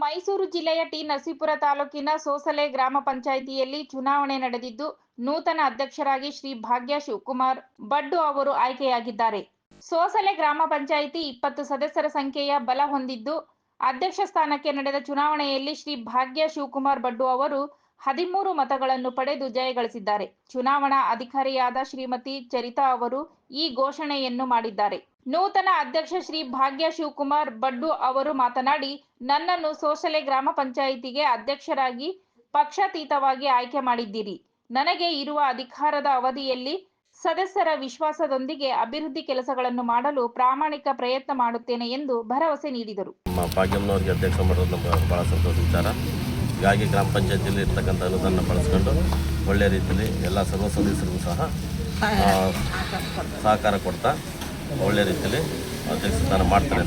ಮೈಸೂರು ಜಿಲ್ಲೆಯ ಟಿ ನರಸೀಪುರ ತಾಲೂಕಿನ ಸೋಸಲೆ ಗ್ರಾಮ ಪಂಚಾಯಿತಿಯಲ್ಲಿ ಚುನಾವಣೆ ನಡೆದಿದ್ದು, ನೂತನ ಅಧ್ಯಕ್ಷರಾಗಿ ಶ್ರೀ ಭಾಗ್ಯ ಶಿವಕುಮಾರ್ ಬಡ್ಡು ಅವರು ಆಯ್ಕೆಯಾಗಿದ್ದಾರೆ. ಸೋಸಲೆ ಗ್ರಾಮ ಪಂಚಾಯಿತಿ ಇಪ್ಪತ್ತು ಸದಸ್ಯರ ಸಂಖ್ಯೆಯ ಬಲ ಹೊಂದಿದ್ದು, ಅಧ್ಯಕ್ಷ ಸ್ಥಾನಕ್ಕೆ ನಡೆದ ಚುನಾವಣೆಯಲ್ಲಿ ಶ್ರೀ ಭಾಗ್ಯ ಶಿವಕುಮಾರ್ ಬಡ್ಡು ಅವರು ಹದಿಮೂರು ಮತಗಳನ್ನು ಪಡೆದು ಜಯಗಳಿಸಿದ್ದಾರೆ ಚುನಾವಣಾ ಅಧಿಕಾರಿಯಾದ ಶ್ರೀಮತಿ ಚರಿತಾ ಅವರು ಈ ಘೋಷಣೆಯನ್ನು ಮಾಡಿದ್ದಾರೆ. ನೂತನ ಅಧ್ಯಕ್ಷ ಶ್ರೀ ಭಾಗ್ಯ ಶಿವಕುಮಾರ್ ಬಡ್ಡು ಅವರು ಮಾತನಾಡಿ ನನ್ನನ್ನು ಸೋಸಲೆ ಗ್ರಾಮ ಪಂಚಾಯಿತಿಗೆ ಅಧ್ಯಕ್ಷರಾಗಿ ಪಕ್ಷಾತೀತವಾಗಿ ಆಯ್ಕೆ ಮಾಡಿದ್ದೀರಿ. ನನಗೆ ಇರುವ ಅಧಿಕಾರದ ಅವಧಿಯಲ್ಲಿ ಸದಸ್ಯರ ವಿಶ್ವಾಸದೊಂದಿಗೆ ಅಭಿವೃದ್ಧಿ ಕೆಲಸಗಳನ್ನು ಮಾಡಲು ಪ್ರಾಮಾಣಿಕ ಪ್ರಯತ್ನ ಮಾಡುತ್ತೇನೆ ಎಂದು ಭರವಸೆ ನೀಡಿದರು. ನಮ್ಮ ಭಾಗ್ಯಮ್ಮನವ್ರಿಗೆ ಅಧ್ಯಕ್ಷ ಮಾಡೋದು ನಮ್ಗೆ ಭಾಳ ಸಂತೋಷ ವಿಚಾರ. ಹೀಗಾಗಿ ಗ್ರಾಮ ಪಂಚಾಯತಿಯಲ್ಲಿ ಇರ್ತಕ್ಕಂಥ ಅನುದಾನ ಬಳಸ್ಕೊಂಡು ಒಳ್ಳೆಯ ರೀತಿಯಲ್ಲಿ ಎಲ್ಲ ಸರ್ವ ಸದಸ್ಯರಿಗೂ ಸಹ ಸಹಕಾರ ಕೊಡ್ತಾ ಒಳ್ಳೆಯ ರೀತಿಯಲ್ಲಿ ಅಧ್ಯಕ್ಷ ಸ್ಥಾನ ಮಾಡ್ತಾರೆ